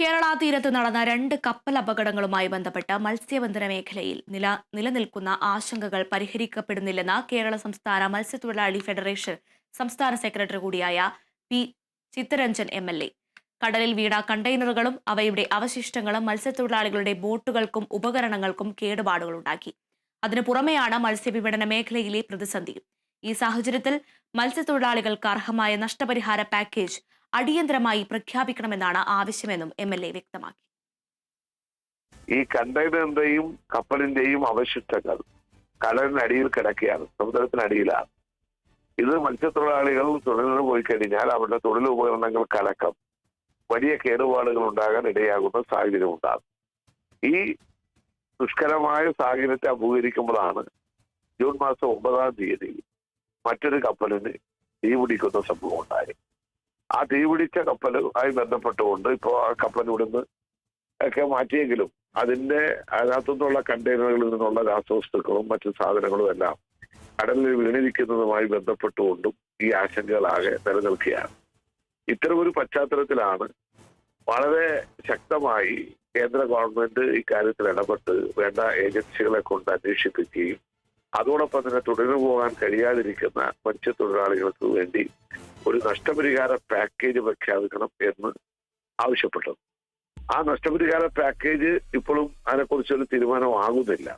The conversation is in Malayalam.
കേരള തീരത്ത് നടന്ന രണ്ട് കപ്പൽ അപകടങ്ങളുമായി ബന്ധപ്പെട്ട് മത്സ്യബന്ധന മേഖലയിൽ നില നിലനിൽക്കുന്ന ആശങ്കകൾ പരിഹരിക്കപ്പെടുന്നില്ലെന്ന് കേരള സംസ്ഥാന മത്സ്യത്തൊഴിലാളി ഫെഡറേഷൻ സംസ്ഥാന സെക്രട്ടറി കൂടിയായ P Chittaranjan M L A. കടലിൽ വീണ കണ്ടെയ്നറുകളും അവയുടെ അവശിഷ്ടങ്ങളും മത്സ്യത്തൊഴിലാളികളുടെ ബോട്ടുകൾക്കും ഉപകരണങ്ങൾക്കും കേടുപാടുകളുണ്ടാക്കി. അതിനു പുറമെയാണ് മത്സ്യവിപണന മേഖലയിലെ പ്രതിസന്ധി. ഈ സാഹചര്യത്തിൽ മത്സ്യത്തൊഴിലാളികൾക്ക് അർഹമായ നഷ്ടപരിഹാര പാക്കേജ് അടിയന്തരമായി പ്രഖ്യാപിക്കണമെന്നാണ് ആവശ്യമെന്നും എം എൽ എ വ്യക്തമാക്കി. ഈ കണ്ടെയ്നറിന്റെയും കപ്പലിന്റെയും അവശിഷ്ടങ്ങൾ കടലിനടിയിൽ കിടക്കുകയാണ് സമുദ്രത്തിനടിയിലാണ് ഇത് മത്സ്യത്തൊഴിലാളികൾ തൊഴിലിന് പോയി കഴിഞ്ഞാൽ അവരുടെ തൊഴിൽ ഉപകരണങ്ങൾക്കടക്കം വലിയ കേടുപാടുകൾ ഉണ്ടാകാൻ ഇടയാകുന്ന സാഹചര്യം ഉണ്ടാകും. ഈ ദുഷ്കരമായ സാഹചര്യത്തെ അഭിമുഖീകരിക്കുമ്പോഴാണ് ജൂൺ മാസം ഒമ്പതാം തീയതി മറ്റൊരു കപ്പലിന് തീപിടിക്കുന്ന സംഭവം ഉണ്ടായി ആ തീപിടിച്ച കപ്പലുമായി ബന്ധപ്പെട്ടുകൊണ്ട് ഇപ്പോൾ ആ കപ്പൽ ഇവിടുന്ന് ഒക്കെ മാറ്റിയെങ്കിലും അതിന്റെ അതിനകത്തുനിന്നുള്ള കണ്ടെയ്നറുകളിൽ നിന്നുള്ള രാസവസ്തുക്കളും മറ്റു സാധനങ്ങളും എല്ലാം കടലിൽ വീണിരിക്കുന്നതുമായി ബന്ധപ്പെട്ടുകൊണ്ടും ഈ ആശങ്കകളാകെ നിലനിൽക്കുകയാണ്. ഇത്തരമൊരു പശ്ചാത്തലത്തിലാണ് വളരെ ശക്തമായി കേന്ദ്ര ഗവൺമെന്റ് ഇക്കാര്യത്തിൽ ഇടപെട്ട് വേണ്ട ഏജൻസികളെ കൊണ്ട് അന്വേഷിപ്പിക്കുകയും അതോടൊപ്പം തന്നെ തുടർന്നു പോകാൻ കഴിയാതിരിക്കുന്ന മത്സ്യത്തൊഴിലാളികൾക്ക് വേണ്ടി ഒരു നഷ്ടപരിഹാര പാക്കേജ് പ്രഖ്യാപിക്കണം എന്ന് ആവശ്യപ്പെട്ടത് ആ നഷ്ടപരിഹാര പാക്കേജ് ഇപ്പോഴും അതിനെക്കുറിച്ചൊരു തീരുമാനമാകുന്നില്ല.